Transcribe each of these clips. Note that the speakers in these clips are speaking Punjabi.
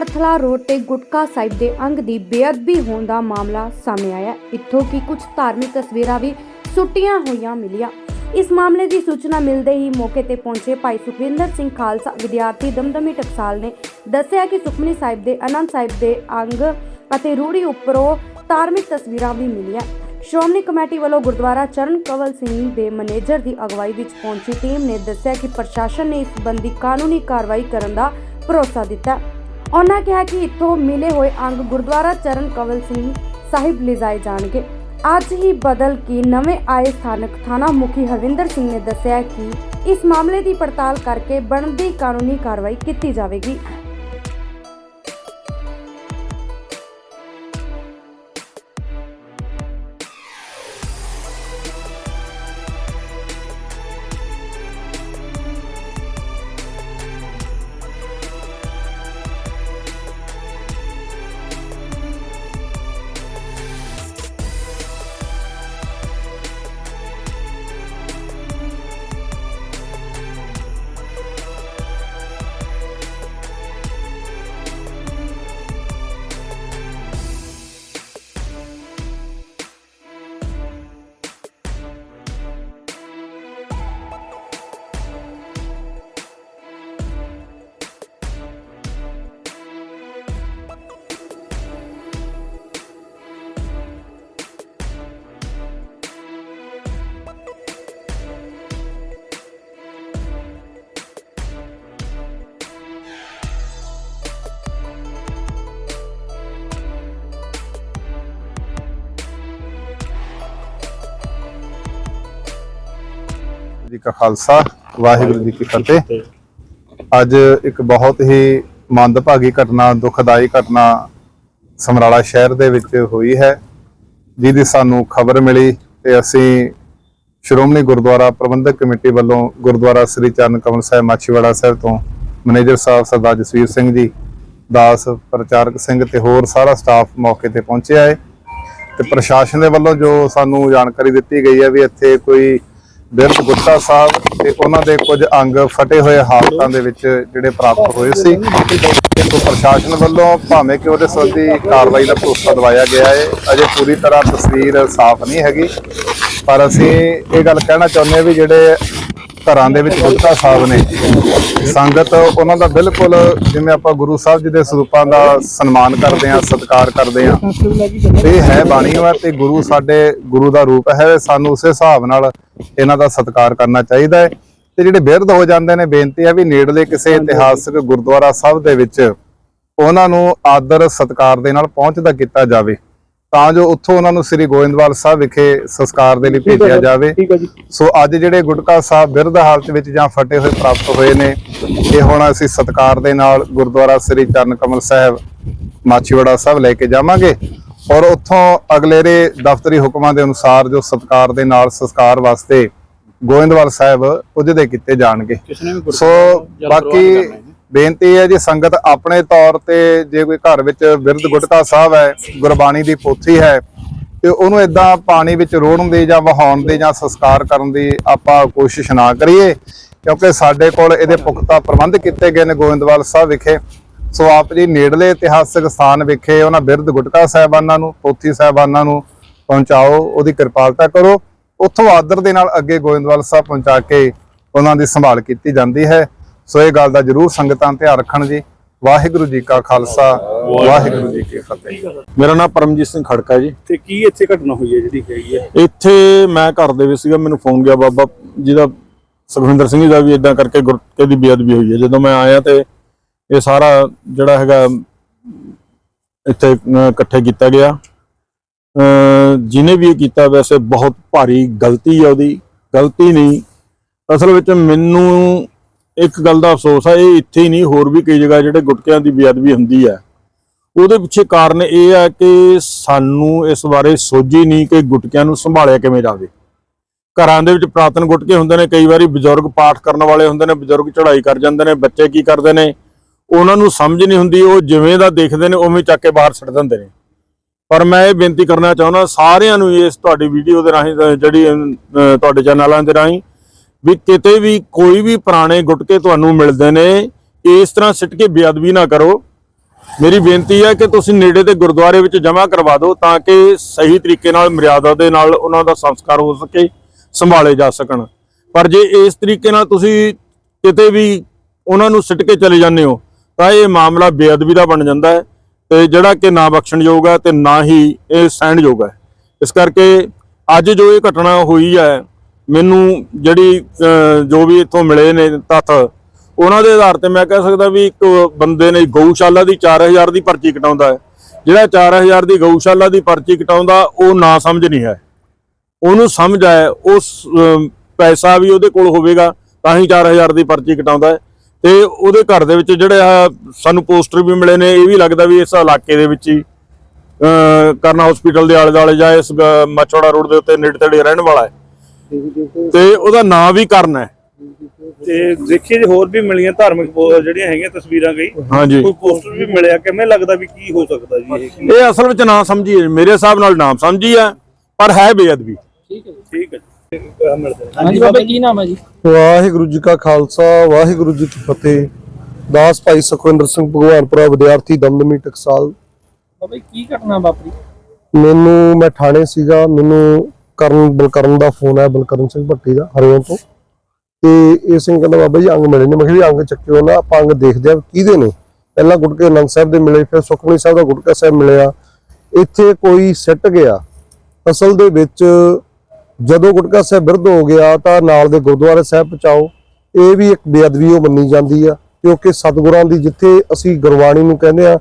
ਕਪੂਰਥਲਾ ਰੋਡ ਤੇ ਗੁਟਕਾ ਸਾਹਿਬ ਦੇ ਅੰਗ ਦੀ ਬੇਅਦਬੀ ਹੋਣ ਦਾ ਮਾਮਲਾ ਸਾਹਮਣੇ ਆਇਆ। ਇੱਥੋਂ ਕਿ ਕੁਝ ਧਾਰਮਿਕ ਤਸਵੀਰਾਂ ਵੀ ਸੁੱਟੀਆਂ ਹੋਈਆਂ ਮਿਲੀਆਂ। ਇਸ ਮਾਮਲੇ ਦੀ ਸੂਚਨਾ ਮਿਲਦੇ ਹੀ ਮੌਕੇ ਤੇ ਪਹੁੰਚੇ ਭਾਈ ਸੁਖਵਿੰਦਰ ਸਿੰਘ ਖਾਲਸਾ, ਵਿਦਿਆਰਥੀ ਦਮਦਮੀ ਟਕਸਾਲ ਨੇ ਦੱਸਿਆ ਕਿ ਸੁਖਮਨੀ ਸਾਹਿਬ ਦੇ, ਅਨੰਦ ਸਾਹਿਬ ਦੇ ਅੰਗ ਅਤੇ ਰੂੜੀ ਉੱਪਰੋਂ ਧਾਰਮਿਕ ਤਸਵੀਰਾਂ ਵੀ ਮਿਲੀਆਂ। ਸ਼੍ਰੋਮਣੀ ਕਮੇਟੀ ਵੱਲੋਂ ਗੁਰਦੁਆਰਾ ਚਰਨ ਕਵਲ ਸਿੰਘ ਦੇ ਮੈਨੇਜਰ ਦੀ ਅਗਵਾਈ ਵਿੱਚ ਪਹੁੰਚੀ ਟੀਮ ਨੇ ਦੱਸਿਆ ਕਿ ਪ੍ਰਸ਼ਾਸਨ ਨੇ ਇਸ ਸੰਬੰਧੀ ਕਾਨੂੰਨੀ ਕਾਰਵਾਈ ਕਰਨ ਦਾ ਭਰੋਸਾ ਦਿੱਤਾ। ਉਹਨਾਂ ਕਿਹਾ ਕਿ ਇੱਥੋਂ ਮਿਲੇ ਹੋਏ ਅੰਗ ਗੁਰਦੁਆਰਾ ਚਰਨ ਕਵਲ ਸਿੰਘ ਸਾਹਿਬ ਲਿਜਾਏ ਜਾਣਗੇ। ਅੱਜ ਹੀ ਬਦਲ ਕੇ ਨਵੇਂ ਆਏ ਸਥਾਨਕ ਥਾਣਾ ਮੁਖੀ ਹਰਵਿੰਦਰ ਸਿੰਘ ਨੇ ਦੱਸਿਆ ਕਿ ਇਸ ਮਾਮਲੇ ਦੀ ਪੜਤਾਲ ਕਰਕੇ ਬਣਦੀ ਕਾਨੂੰਨੀ ਕਾਰਵਾਈ ਕੀਤੀ ਜਾਵੇਗੀ। ਜੀ ਕਾ ਖਾਲਸਾ, ਵਾਹਿਗੁਰੂ ਜੀ ਕੀ ਫਤਿਹ। ਅੱਜ ਇੱਕ ਬਹੁਤ ਹੀ ਮੰਦਭਾਗੀ ਘਟਨਾ, ਦੁਖਦਾਈ ਘਟਨਾ ਸਮਰਾਲਾ ਸ਼ਹਿਰ ਦੇ ਵਿੱਚ ਹੋਈ ਹੈ, ਜਿਹਦੀ ਸਾਨੂੰ ਖਬਰ ਮਿਲੀ ਤੇ ਅਸੀਂ ਸ਼੍ਰੋਮਣੀ ਗੁਰਦੁਆਰਾ ਪ੍ਰਬੰਧਕ ਕਮੇਟੀ ਵੱਲੋਂ ਗੁਰਦੁਆਰਾ ਸ੍ਰੀ ਚਰਨ ਕਮਲ ਸਾਹਿਬ, ਮਾਛੀਵਾੜਾ ਸਾਹਿਬ ਤੋਂ ਮੈਨੇਜਰ ਸਾਹਿਬ ਸਰਦਾਰ ਜਸਵੀਰ ਸਿੰਘ ਜੀ, ਦਾਸ ਪ੍ਰਚਾਰਕ ਸਿੰਘ ਤੇ ਹੋਰ ਸਾਰਾ ਸਟਾਫ ਮੌਕੇ ਤੇ ਪਹੁੰਚਿਆ ਹੈ। ਤੇ ਪ੍ਰਸ਼ਾਸਨ ਦੇ ਵੱਲੋਂ ਜੋ ਸਾਨੂੰ ਜਾਣਕਾਰੀ ਦਿੱਤੀ ਗਈ ਹੈ ਵੀ ਇੱਥੇ ਕੋਈ ਬਿਰਧ ਗੁੱਟਾ ਸਾਹਿਬ ਤੇ ਉਹਨਾਂ ਦੇ ਕੁਝ ਅੰਗ ਫਟੇ ਹੋਏ ਹਾਲਤਾਂ ਦੇ ਵਿੱਚ ਜਿਹੜੇ ਪ੍ਰਾਪਤ ਹੋਏ ਸੀ। ਤੇ ਪ੍ਰਸ਼ਾਸਨ ਵੱਲੋਂ ਭਾਵੇਂ ਕਿ ਉਹਦੇ ਸੰਬੰਧੀ ਕਾਰਵਾਈ ਦਾ ਭਰੋਸਾ ਦਵਾਇਆ ਗਿਆ ਹੈ, ਅਜੇ ਪੂਰੀ ਤਰ੍ਹਾਂ ਤਸਵੀਰ ਸਾਫ਼ ਨਹੀਂ ਹੈਗੀ। ਪਰ ਅਸੀਂ ਇਹ ਗੱਲ ਕਹਿਣਾ ਚਾਹੁੰਦੇ ਹਾਂ ਵੀ ਜਿਹੜੇ ਘਰਾਂ ਦੇ ਵਿੱਚ ਗੁੱਟਾ ਸਾਹਿਬ ਨੇ। ਸੰਗਤ ਉਹਨਾਂ ਦਾ ਬਿਲਕੁਲ ਜਿਵੇਂ ਆਪਾਂ ਗੁਰੂ ਸਾਹਿਬ ਜੀ ਦੇ ਸਰੂਪਾਂ ਦਾ ਸਨਮਾਨ ਕਰਦੇ ਹਾਂ ਸਤਿਕਾਰ ਕਰਦੇ ਹਾਂ। ਇਹ ਹੈ ਬਾਣੀ ਵਾ ਤੇ ਗੁਰੂ ਸਾਡੇ ਗੁਰੂ ਦਾ ਰੂਪ ਹੈ ਸਾਨੂੰ ਉਸੇ ਹਿਸਾਬ ਨਾਲ ਇਹਨਾਂ ਦਾ ਸਤਿਕਾਰ ਕਰਨਾ ਚਾਹੀਦਾ ਹੈ। ਤੇ ਜਿਹੜੇ ਬਿਰਧ ਹੋ ਜਾਂਦੇ ਨੇ ਬੇਨਤੀ ਹੈ ਵੀ ਨੇੜਲੇ ਕਿਸੇ ਇਤਿਹਾਸਕ ਗੁਰਦੁਆਰਾ ਸਾਹਿਬ ਦੇ ਵਿੱਚ ਉਹਨਾਂ ਨੂੰ ਆਦਰ ਸਤਿਕਾਰ ਦੇ ਨਾਲ ਪਹੁੰਚਦਾ ਕੀਤਾ ਜਾਵੇ। ਤਾਂ ਜੋ ਉੱਥੋਂ ਉਹਨਾਂ ਨੂੰ ਸ੍ਰੀ ਗੋਇੰਦਵਾਲ ਸਾਹਿਬ ਵਿਖੇ ਸੰਸਕਾਰ ਦੇ ਲਈ ਭੇਜਿਆ ਜਾਵੇ। ਸੋ ਅੱਜ ਜਿਹੜੇ ਗੁਟਕਾ ਸਾਹਿਬ ਬਿਰਧ ਹਾਲਤ ਵਿੱਚ ਜਾਂ ਫਟੇ ਹੋਏ ਪ੍ਰਾਪਤ ਹੋਏ ਨੇ ਇਹ ਹੁਣ ਅਸੀਂ ਸਤਕਾਰ ਦੇ ਨਾਲ ਗੁਰਦੁਆਰਾ ਸ੍ਰੀ ਚਰਨ ਕਮਲ ਸਾਹਿਬ ਮਾਛੀਵਾੜਾ ਸਾਹਿਬ ਲੈ ਕੇ ਜਾਵਾਂਗੇ। ਔਰ ਉੱਥੋਂ ਅਗਲੇਰੇ ਦਫ਼ਤਰੀ ਹੁਕਮਾਂ ਦੇ ਅਨੁਸਾਰ ਜੋ ਸਤਕਾਰ ਦੇ ਨਾਲ ਸੰਸਕਾਰ ਵਾਸਤੇ ਗੋਇੰਦਵਾਲ ਸਾਹਿਬ ਪੁੱਜਦੇ ਕੀਤੇ ਜਾਣਗੇ। ਸੋ ਬਾਕੀ ਬੇਨਤੀ ਹੈ ਜੀ, ਸੰਗਤ ਆਪਣੇ ਤੌਰ ਤੇ ਜੇ ਕੋਈ ਘਰ ਵਿੱਚ ਬਿਰਧ ਗੁਟਕਾ ਸਾਹਿਬ ਹੈ, ਗੁਰਬਾਣੀ ਦੀ ਪੋਥੀ ਹੈ, ਤੇ ਉਹਨੂੰ ਇਦਾਂ ਪਾਣੀ ਵਿੱਚ ਰੋੜਨ ਦੀ ਜਾਂ ਵਹਾਉਣ ਦੀ ਜਾਂ ਸੰਸਕਾਰ ਕਰਨ ਦੀ ਆਪਾਂ ਕੋਸ਼ਿਸ਼ ਨਾ ਕਰੀਏ, ਕਿਉਂਕਿ ਸਾਡੇ ਕੋਲ ਇਹਦੇ ਪੁਖਤਾ ਪ੍ਰਬੰਧ ਕੀਤੇ ਗਏ ਨੇ ਗੋਇੰਦਵਾਲ ਸਾਹਿਬ ਵਿਖੇ। ਸੋ ਆਪ ਜੀ ਨੇੜਲੇ ਇਤਿਹਾਸਕ ਸਥਾਨ ਵਿਖੇ ਉਹਨਾਂ ਬਿਰਧ ਗੁਟਕਾ ਸਾਹਿਬਾਨਾਂ ਨੂੰ, ਪੋਥੀ ਸਾਹਿਬਾਨਾਂ ਨੂੰ ਪਹੁੰਚਾਓ, ਉਹਦੀ ਕਿਰਪਾਲਤਾ ਕਰੋ। ਉੱਥੋਂ ਆਦਰ ਦੇ ਨਾਲ ਅੱਗੇ ਗੋਇੰਦਵਾਲ ਸਾਹਿਬ ਪਹੁੰਚਾ ਕੇ ਉਹਨਾਂ ਦੀ ਸੰਭਾਲ ਕੀਤੀ ਜਾਂਦੀ ਹੈ। ਸੋ ਇਹ ਗੱਲ ਦਾ ਜਰੂਰ ਸੰਗਤਾਂ ਧਿਆਨ ਰੱਖਣ ਜੀ। ਵਾਹਿਗੁਰੂ ਜੀ ਕਾ ਖਾਲਸਾ ਵਾਹਿਗੁਰੂ ਜੀ ਕੀ ਫਤਿਹ। ਮੇਰਾ ਨਾਮ ਪਰਮਜੀਤ ਸਿੰਘ ਖੜਕਾ ਜੀ। ਤੇ ਕੀ ਇੱਥੇ ਘਟਨਾ ਹੋਈ ਹੈ ਜਿਹੜੀ ਹੈਗੀ ਹੈ? ਇੱਥੇ ਮੈਂ ਘਰ ਦੇ ਵਿੱਚ ਸੀਗਾ ਮੈਨੂੰ ਫੋਨ ਗਿਆ ਬਾਬਾ ਜਿਹਦਾ ਸੁਖਵਿੰਦਰ ਸਿੰਘ ਜੀ ਦਾ ਵੀ ਇਦਾਂ ਕਰਕੇ ਗੁਰਕੇ ਦੀ ਬੇਅਦਬੀ ਹੋਈ ਹੈ। ਜਦੋਂ ਮੈਂ ਆਇਆ ਤੇ ਇਹ ਸਾਰਾ ਜਿਹੜਾ ਹੈਗਾ ਇੱਥੇ ਇਕੱਠੇ ਕੀਤਾ ਗਿਆ। ਅਹ, ਜਿਹਨੇ ਵੀ ਇਹ ਕੀਤਾ ਵੈਸੇ ਬਹੁਤ ਭਾਰੀ ਗਲਤੀ ਹੈ ਉਹਦੀ। ਗਲਤੀ ਨਹੀਂ। ਅਸਲ ਵਿੱਚ ਮੈਨੂੰ ਇੱਕ ਗੱਲ ਦਾ ਅਫਸੋਸ ਆ, ਇਹ ਇੱਥੇ ਹੀ ਨਹੀਂ, ਹੋਰ ਵੀ ਕਈ ਜਗ੍ਹਾ ਜਿਹੜੇ ਗੁਟਕਿਆਂ ਦੀ ਬੇਅਦਬੀ ਹੁੰਦੀ ਹੈ। ਉਹਦੇ ਪਿੱਛੇ ਕਾਰਨ ਇਹ ਹੈ ਕਿ ਸਾਨੂੰ ਇਸ ਬਾਰੇ ਸੋਝੀ ਨਹੀਂ ਕਿ ਗੁਟਕਿਆਂ ਨੂੰ ਸੰਭਾਲਿਆ ਕਿਵੇਂ ਜਾਵੇ। ਘਰਾਂ ਦੇ ਵਿੱਚ ਪ੍ਰਾਤਨ ਗੁਟਕੇ ਹੁੰਦੇ ਨੇ, ਕਈ ਵਾਰੀ ਬਜ਼ੁਰਗ ਪਾਠ ਕਰਨ ਵਾਲੇ ਹੁੰਦੇ ਨੇ, ਬਜ਼ੁਰਗ ਚੜ੍ਹਾਈ ਕਰ ਜਾਂਦੇ ਨੇ, ਬੱਚੇ ਕੀ ਕਰਦੇ ਨੇ, ਉਹਨਾਂ ਨੂੰ ਸਮਝ ਨਹੀਂ ਹੁੰਦੀ, ਉਹ ਜਿਵੇਂ ਦਾ ਦੇਖਦੇ ਨੇ, ਉਵੇਂ ਚੱਕ ਕੇ ਬਾਹਰ ਛੱਡ ਦਿੰਦੇ ਨੇ। ਪਰ ਮੈਂ ਇਹ ਬੇਨਤੀ ਕਰਨਾ ਚਾਹੁੰਦਾ, ਸਾਰਿਆਂ ਨੂੰ ਇਸ ਤੁਹਾਡੀ ਵੀਡੀਓ ਦੇ ਰਾਹੀਂ ਜਿਹੜੀ ਤੁਹਾਡੇ ਚੈਨਲਾਂ ਦੇ ਰਾਹੀਂ ਵੀ ਕਿਤੇ ਵੀ ਕੋਈ ਵੀ ਪੁਰਾਣੇ ਗੁਟਕੇ ਤੁਹਾਨੂੰ ਮਿਲਦੇ ਨੇ, ਇਸ ਤਰ੍ਹਾਂ ਸਿੱਟ ਕੇ ਬੇਅਦਬੀ ਨਾ ਕਰੋ। ਮੇਰੀ ਬੇਨਤੀ ਹੈ ਕਿ ਤੁਸੀਂ ਨੇੜੇ ਦੇ ਗੁਰਦੁਆਰੇ ਵਿੱਚ ਜਮ੍ਹਾਂ ਕਰਵਾ ਦਿਓ ਤਾਂ ਕਿ ਸਹੀ ਤਰੀਕੇ ਨਾਲ, ਮਰਿਆਦਾ ਦੇ ਨਾਲ ਉਹਨਾਂ ਦਾ ਸੰਸਕਾਰ ਹੋ ਸਕੇ, ਸੰਭਾਲੇ ਜਾ ਸਕਣ। ਪਰ ਜੇ ਇਸ ਤਰੀਕੇ ਨਾਲ ਤੁਸੀਂ ਕਿਤੇ ਵੀ ਉਹਨਾਂ ਨੂੰ ਸਿੱਟ ਕੇ ਚਲੇ ਜਾਂਦੇ ਹੋ, ਤਾਂ ਇਹ ਮਾਮਲਾ ਬੇਅਦਬੀ ਦਾ ਬਣ ਜਾਂਦਾ ਹੈ ਤੇ ਜਿਹੜਾ ਕਿ ਨਾ ਬਖਸ਼ਣਯੋਗ ਹੈ ਤੇ ਨਾ ਹੀ ਇਹ ਸਹਿਣਯੋਗ ਹੈ। ਇਸ ਕਰਕੇ ਅੱਜ ਜੋ ਇਹ ਘਟਨਾ ਹੋਈ ਹੈ ਮੈਨੂੰ ਜਿਹੜੀ ਜੋ ਵੀ ਇੱਥੋਂ ਮਿਲੇ ਨੇ ਤੱਥ, ਉਹਨਾਂ ਦੇ ਆਧਾਰ ਤੇ ਮੈਂ ਕਹਿ ਸਕਦਾ ਵੀ ਇੱਕ ਬੰਦੇ ਨੇ ਗਊਸ਼ਾਲਾ ਦੀ 4000 ਦੀ ਪਰਚੀ ਕਟਾਉਂਦਾ ਹੈ। ਜਿਹੜਾ 4000 ਦੀ ਗਊਸ਼ਾਲਾ ਦੀ ਪਰਚੀ ਕਟਾਉਂਦਾ, ਉਹ ਨਾ ਸਮਝ ਨਹੀਂ ਹੈ। ਉਹਨੂੰ ਸਮਝ ਹੈ ਉਸ ਪੈਸਾ ਵੀ ਉਹਦੇ ਕੋਲ ਹੋਵੇਗਾ, ਤਾਂ ਹੀ 4000 ਦੀ ਪਰਚੀ ਕਟਾਉਂਦਾ ਹੈ। ਤੇ ਉਹਦੇ ਘਰ ਦੇ ਵਿੱਚ ਜਿਹੜੇ ਆ, ਸਾਨੂੰ ਪੋਸਟਰ ਵੀ ਮਿਲੇ ਨੇ, ਇਹ ਵੀ ਲੱਗਦਾ ਵੀ ਇਸ ਇਲਾਕੇ ਦੇ ਵਿੱਚ ਹੀ ਕਰਨਾ ਹਸਪੀਟਲ ਦੇ ਆਲੇ ਦੁਆਲੇ ਜਾਂ ਇਸ ਗ- ਮਛੋੜਾ ਰੋਡ ਦੇ ਉੱਤੇ ਨੇੜੇ ਤੇੜੇ ਰਹਿਣ ਵਾਲਾ ਹੈ। ਤੇ ਉਹਦਾ ਨਾਂ ਵੀ ਕਰਨ ਹੈ। ਤੇ ਦੇਖੀਏ ਜੇ ਹੋਰ ਵੀ ਮਿਲੀਆਂ ਧਾਰਮਿਕ ਜਿਹੜੀਆਂ ਹੈਗੀਆਂ ਤਸਵੀਰਾਂ ਗਈ ਹਾਂਜੀ। ਕੋਈ ਪੋਸਟਰ ਵੀ ਮਿਲਿਆ ਕਿਵੇਂ ਲੱਗਦਾ ਵੀ ਕੀ ਹੋ ਸਕਦਾ ਜੀ ਇਹ? ਕੀ- ਇਹ ਅਸਲ ਵਿੱਚ ਨਾ ਸਮਝੀ ਮੇਰੇ ਹਿਸਾਬ ਨਾਲ ਨਾਮ ਸਮਝੀ ਹੈ ਪਰ ਹੈ ਬੇਅਦਬੀ। ਠੀਕ ਹੈ ਜੀ। ਆਹ ਮਿਲਦੇ ਨੇ। ਹਾਂਜੀ ਬਾਬਾ ਕੀ ਨਾਮ ਹੈ ਜੀ? ਵਾਹਿਗੁਰੂ ਜੀ ਕਾ ਖਾਲਸਾ ਵਾਹਿਗੁਰੂ ਜੀ ਕੀ ਫਤਿਹ। ਦਾਸ ਭਾਈ ਸੁਖਵਿੰਦਰ ਸਿੰਘ ਭਗਵਾਨਪੁਰਾ ਵਿਦਿਆਰਥੀ ਦਮਦਮੀ ਟਕਸਾਲ। ਬਾਬਾ ਕੀ ਘਟਨਾ ਵਾਪਰੀ? ਮੈਨੂੰ ਮੈਂ ਥਾਣੇ ਸੀਗਾ ਮੈਨੂੰ ਕਰਨ, ਬਲਕਰਨ ਦਾ ਫੋਨ ਆਇਆ ਬਲਕਰਨ ਸਿੰਘ ਭੱਟੀ ਦਾ ਹਰਿਓਂ ਤੋਂ। ਤੇ ਇਹ ਸਿੰਘ ਕਹਿੰਦਾ, ਬਾਬਾ ਜੀ, ਅੰਗ ਮਿਲੇ ਨੇ। ਮੈਂ ਕਿਹਾ, ਵੀ ਅੰਗ ਚੱਕਿਓ ਨਾ, ਆਪਾਂ ਅੰਗ ਦੇਖਦੇ ਆ ਕਿਹਦੇ ਨੇ? ਪਹਿਲਾਂ ਗੁਟਕੇ ਅਨੰਦ ਸਾਹਿਬ ਦੇ ਮਿਲੇ, ਫਿਰ ਸੁਖਮਨੀ ਸਾਹਿਬ ਦਾ ਗੁਟਕਾ ਸਾਹਿਬ ਮਿਲਿਆ। ਇੱਥੇ ਕੋਈ ਸਿੱਟ ਗਿਆ। ਅਸਲ ਦੇ ਵਿੱਚ ਜਦੋਂ ਗੁਟਕਾ ਸਾਹਿਬ ਬਿਰਧ ਹੋ ਗਿਆ, ਤਾਂ ਨਾਲ ਦੇ ਗੁਰਦੁਆਰੇ ਸਾਹਿਬ ਪਹੁੰਚਾਓ। ਇਹ ਵੀ ਇੱਕ ਬੇਅਦਬੀ ਉਹ ਮੰਨੀ ਜਾਂਦੀ ਆ, ਕਿਉਂਕਿ ਸਤਿਗੁਰਾਂ ਦੀ ਜਿੱਥੇ ਅਸੀਂ ਗੁਰਬਾਣੀ ਨੂੰ ਕਹਿੰਦੇ ਆ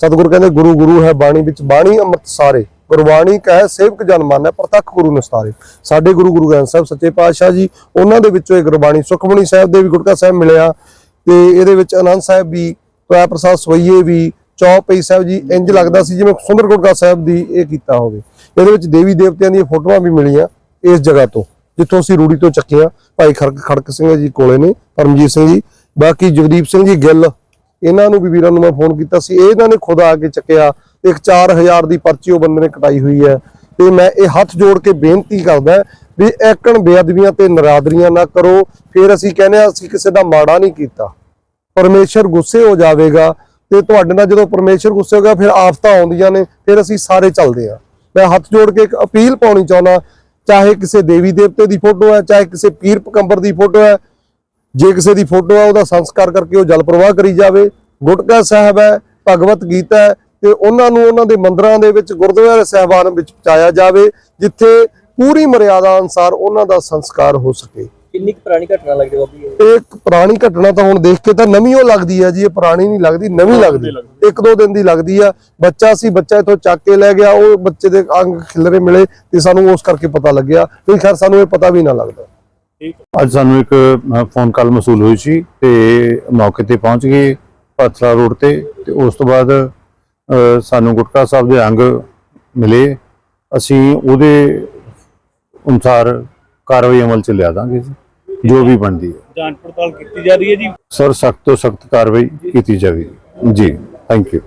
ਸਤਿਗੁਰ ਕਹਿੰਦੇ, ਗੁਰੂ ਗੁਰੂ ਹੈ ਬਾਣੀ ਵਿੱਚ, ਬਾਣੀ ਅੰਮ੍ਰਿਤ ਸਾਰੇ ਗੁਰਬਾਣੀ ਕਹੇ, ਸੇਵਕ ਜਨ ਮਾਨੈ, ਪ੍ਰਤੱਖ ਗੁਰੂ ਨਿਸਤਾਰੇ। ਸਾਡੇ ਗੁਰੂ ਗੁਰੂ ਗ੍ਰੰਥ ਸਾਹਿਬ ਸੱਚੇ ਪਾਤਸ਼ਾਹ ਜੀ, ਉਹਨਾਂ ਦੇ ਵਿੱਚੋਂ ਇਹ ਗੁਰਬਾਣੀ ਸੁਖਮਣੀ ਸਾਹਿਬ ਦੇ ਵੀ ਗੁਟਕਾ ਸਾਹਿਬ ਮਿਲਿਆ ਤੇ ਇਹਦੇ ਵਿੱਚ ਆਨੰਦ ਸਾਹਿਬ ਵੀ ਤੋਇਆ ਪ੍ਰਸਾਦ ਸਵਈਏ ਵੀ ਚੌਪਈ ਸਾਹਿਬ ਜੀ ਇੰਜ ਲੱਗਦਾ ਸੀ ਜਿਵੇਂ ਸੁੰਦਰ ਗੁਟਕਾ ਸਾਹਿਬ ਦੀ ਇਹ ਕੀਤਾ ਹੋਵੇ। ਇਹਦੇ ਵਿੱਚ ਦੇਵੀ ਦੇਵਤਿਆਂ ਦੀਆਂ ਫੋਟੋਆਂ ਵੀ ਮਿਲੀਆਂ ਇਸ ਜਗ੍ਹਾ ਤੋਂ, ਜਿੱਥੋਂ ਅਸੀਂ ਰੂੜੀ ਤੋਂ ਚੱਕਿਆ। ਭਾਈ ਖੜਕ ਖੜਕ ਸਿੰਘ ਜੀ ਕੋਲੇ ਨੇ, ਪਰਮਜੀਤ ਸਿੰਘ ਜੀ। ਬਾਕੀ ਜਗਦੀਪ ਸਿੰਘ ਜੀ ਗਿੱਲ, ਇਹਨਾਂ ਨੂੰ ਵੀ ਵੀਰਾਂ ਨੂੰ ਮੈਂ ਫੋਨ ਕੀਤਾ ਸੀ। ਇਹਨਾਂ ਨੇ ਖੁਦ ਆ ਕੇ ਚੱਕਿਆ ਤੇ ਇੱਕ 4000 ਦੀ ਪਰਚੀ ਉਹ ਬੰਦੇ ਨੇ ਕਟਾਈ ਹੋਈ ਹੈ। ਤੇ ਮੈਂ ਇਹ ਹੱਥ ਜੋੜ ਕੇ ਬੇਨਤੀ ਕਰਦਾ ਵੀ ਐਕਣ ਬੇਅਦਬੀਆਂ ਤੇ ਨਰਾਦਰੀਆਂ ਨਾ ਕਰੋ। ਫਿਰ ਅਸੀਂ ਕਹਿੰਦੇ ਹਾਂ, ਅਸੀਂ ਕਿਸੇ ਦਾ ਮਾੜਾ ਨਹੀਂ ਕੀਤਾ। ਪਰਮੇਸ਼ਰ ਗੁੱਸੇ ਹੋ ਜਾਵੇਗਾ ਤੇ ਤੁਹਾਡੇ ਨਾਲ ਜਦੋਂ ਪਰਮੇਸ਼ਰ ਗੁੱਸੇ ਹੋ ਗਿਆ, ਫਿਰ ਆਫਤਾਂ ਆਉਂਦੀਆਂ ਨੇ, ਫਿਰ ਅਸੀਂ ਸਾਰੇ ਚੱਲਦੇ ਆ ਮੈਂ ਹੱਥ ਜੋੜ ਕੇ ਇੱਕ ਅਪੀਲ ਪਾਉਣੀ ਚਾਹੁੰਦਾ, ਚਾਹੇ ਕਿਸੇ ਦੇਵੀ ਦੇਵਤੇ ਦੀ ਫੋਟੋ ਹੈ, ਚਾਹੇ ਕਿਸੇ ਪੀਰ ਪਕੰਬਰ ਦੀ ਫੋਟੋ ਹੈ, ਜੇ ਕਿਸੇ ਦੀ ਫੋਟੋ ਹੈ, ਉਹਦਾ ਸੰਸਕਾਰ ਕਰਕੇ ਉਹ ਜਲ ਪ੍ਰਵਾਹ ਕਰੀ ਜਾਵੇ। ਗੁਟਕਾ ਸਾਹਿਬ ਹੈ, ਭਗਵਤ ਗੀਤਾ ਹੈ ਤੇ ਉਹਨਾਂ ਨੂੰ ਉਹਨਾਂ ਦੇ ਮੰਦਰਾਂ ਦੇ ਵਿੱਚ ਗੁਰਦੁਆਰੇ ਸਾਹਿਬਾਨ ਵਿੱਚ ਪਹੁੰਚਾਇਆ ਜਾਵੇ ਜਿੱਥੇ ਪੂਰੀ ਮਰਿਆਦਾ ਅਨਸਾਰ ਉਹਨਾਂ ਦਾ ਸੰਸਕਾਰ ਹੋ ਸਕੇ। ਕਿੰਨੀ ਕੁ ਪੁਰਾਣੀ ਘਟਨਾ ਲੱਗਦੀ ਬਾਬਾ? ਇਹ? ਇੱਕ ਪੁਰਾਣੀ ਘਟਨਾ ਤਾਂ ਹੁਣ ਦੇਖ ਕੇ ਤਾਂ ਨਵੀਂ ਉਹ ਲੱਗਦੀ ਹੈ ਜੀ ਇਹ ਪੁਰਾਣੀ ਨਹੀਂ ਲੱਗਦੀ ਨਵੀਂ ਲੱਗਦੀ। ਇੱਕ ਦੋ ਦਿਨ ਦੀ ਲੱਗਦੀ ਆ। ਬੱਚਾ ਸੀ ਬੱਚਾ ਇਥੋਂ ਚੱਕ ਕੇ ਲੈ ਗਿਆ ਉਹ ਬੱਚੇ ਦੇ ਅੰਗ ਖਿਲਰੇ ਮਿਲੇ ਤੇ ਸਾਨੂੰ ਉਸ ਕਰਕੇ ਪਤਾ ਲੱਗਿਆ। ਨਹੀਂ ਖੈਰ ਸਾਨੂੰ ਇਹ ਪਤਾ ਵੀ ਨਾ ਲੱਗਦਾ। ਅੱਜ ਸਾਨੂੰ ਇੱਕ ਫੋਨ ਕਾਲ ਮਸੂਲ ਹੋਈ ਸੀ ਤੇ ਮੌਕੇ ਤੇ ਪਹੁੰਚ ਗਏ ਪਾਤਰਾ ਰੋਡ ਤੇ ਤੇ ਉਸ ਤੋਂ ਬਾਅਦ ਸਾਨੂੰ ਗੁਟਕਾ ਸਾਹਿਬ ਦੇ ਅੰਗ ਮਿਲੇ। ਅਸੀਂ ਉਹਦੇ ਅਨੁਸਾਰ ਕਾਰਵਾਈ ਅਮਲ ਚ ਲਿਆ ਦਾਂਗੇ ਜੀ ਜੋ ਵੀ ਬਣਦੀ ਹੈ। ਜਾਂਚ ਪੜਤਾਲ ਕੀਤੀ ਜਾ ਰਹੀ ਹੈ ਜੀ? ਸਰ ਸਖਤ ਤੋਂ ਸਖਤ ਕਾਰਵਾਈ ਕੀਤੀ ਜਾਵੇਗੀ ਜੀ ਥੈਂਕ ਯੂ